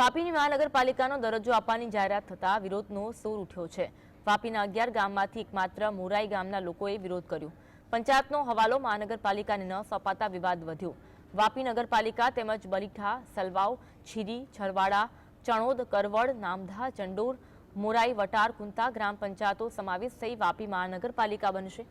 વાપીની મહાનગરપાલિકાનો દરજ્જો આપવાની જાહેરાત થતાં વિરોધનો સૂર ઉઠ્યો છે. વાપીના અગિયાર ગામમાંથી એકમાત્ર મોરાઈ ગામના લોકોએ વિરોધ કર્યો. પંચાયતનો હવાલો મહાનગરપાલિકાને ન સોંપાતા વિવાદ વધ્યો. વાપી નગરપાલિકા તેમજ બલીઠા સલવાવ, છીરી, છરવાડા, ચણોદ, કરવડ, નામધા, ચંડોર, મોરાઈ, વટાર, કુંતા ગ્રામ પંચાયતો સમાવેશ થઈ વાપી મહાનગરપાલિકા બનશે.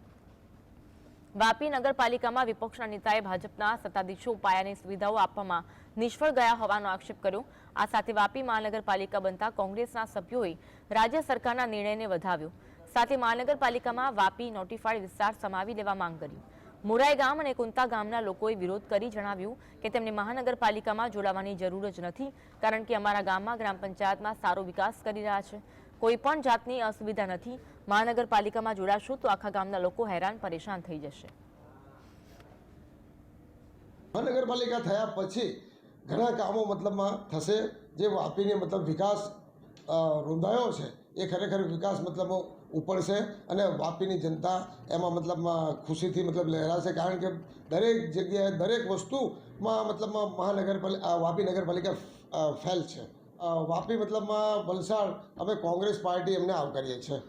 વાપી નગરપાલિકામાં વિપક્ષના નેતાએ ભાજપના સત્તાધીશો પાયાની સુવિધાઓ આપવામાં નિષ્ફળ ગયા હોવાનો આક્ષેપ કર્યો. આ સાથે વાપી મહાનગરપાલિકા બનતા કોંગ્રેસના સભ્યોએ રાજ્ય સરકારના નિર્ણયને વધાવ્યો. સાથે મહાનગરપાલિકામાં વાપી નોટિફાઈડ વિસ્તાર સમાવી લેવા માંગ કરી. મોરાઈ ગામ અને કુંતા ગામના લોકોએ વિરોધ કરી જણાવ્યું કે તેમને મહાનગરપાલિકામાં જોડાવાની જરૂર જ નથી, કારણ કે અમારા ગામમાં ગ્રામ પંચાયતમાં સારો વિકાસ કરી રહ્યા છે. કોઈ પણ જાતની અસુવિધા નથી મહાનગરપાલિકામાં જોડાશું તો આખા ગામના લોકો હેરાન પરેશાન થઈ જશે. મહાનગરપાલિકા થયા પછી ઘણા કામો મતલબમાં થશે. જે વાપીને મતલબ વિકાસ રૂંધાયો છે, એ ખરેખર વિકાસ મતલબ ઉપડશે અને વાપીની જનતા એમાં મતલબમાં ખુશીથી મતલબ લહેરાશે. કારણ કે દરેક જગ્યાએ દરેક વસ્તુમાં મતલબમાં મહાનગરપાલિકા વાપી નગરપાલિકા ફેલ છે. વાપી મતલબમાં વલસાડ અમે કોંગ્રેસ પાર્ટી એમને આવકારીએ છીએ.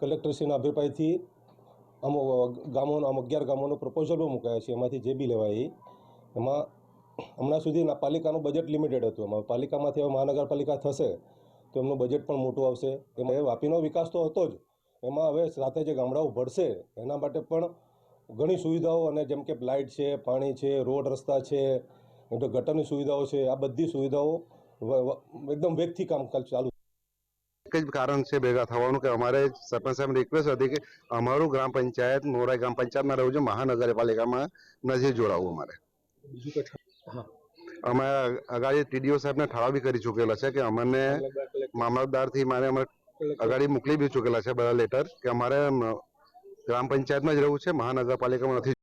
કલેક્ટરશ્રીના અભિપ્રાયથી અમો ગામોનો આમ અગિયાર ગામોનો પ્રપોઝલ પણ મુકાયા છે. એમાંથી જે બી લેવાય એમાં હમણાં સુધી પાલિકાનું બજેટ લિમિટેડ હતું. એમાં પાલિકામાંથી હવે મહાનગરપાલિકા થશે, તો એમનું બજેટ પણ મોટું આવશે. એમાં એ વાપીનો વિકાસ તો હતો જ. એમાં હવે સાથે જે ગામડાઓ ભળશે, એના માટે પણ ઘણી સુવિધાઓ અને જેમ કે લાઇટ છે, પાણી છે રોડ રસ્તા છે એટલે ગટરની સુવિધાઓ છે આ બધી સુવિધાઓ એકદમ વેગથી કામ ચાલુ એક જ કારણ છે ભેગા થવાનું કે અમારે સરપંચ સાહેબ રિક્વેસ્ટ હતી કે અમારું ગ્રામ પંચાયત મોરાઈ ગ્રામ પંચાયતમાં રહેવું છે મહાનગરપાલિકામાં નથી જોડાવવું અમારે. અમે અગાડી ટીડીઓ સાહેબને ઠરાવી બી કરી ચૂકેલા છે કે અમને મામલતદારથી મારે અમે અગાડી મોકલી બી ચૂકેલા છે બધા લેટર કે અમારે ગ્રામ પંચાયતમાં જ રહેવું છે મહાનગરપાલિકામાં નથી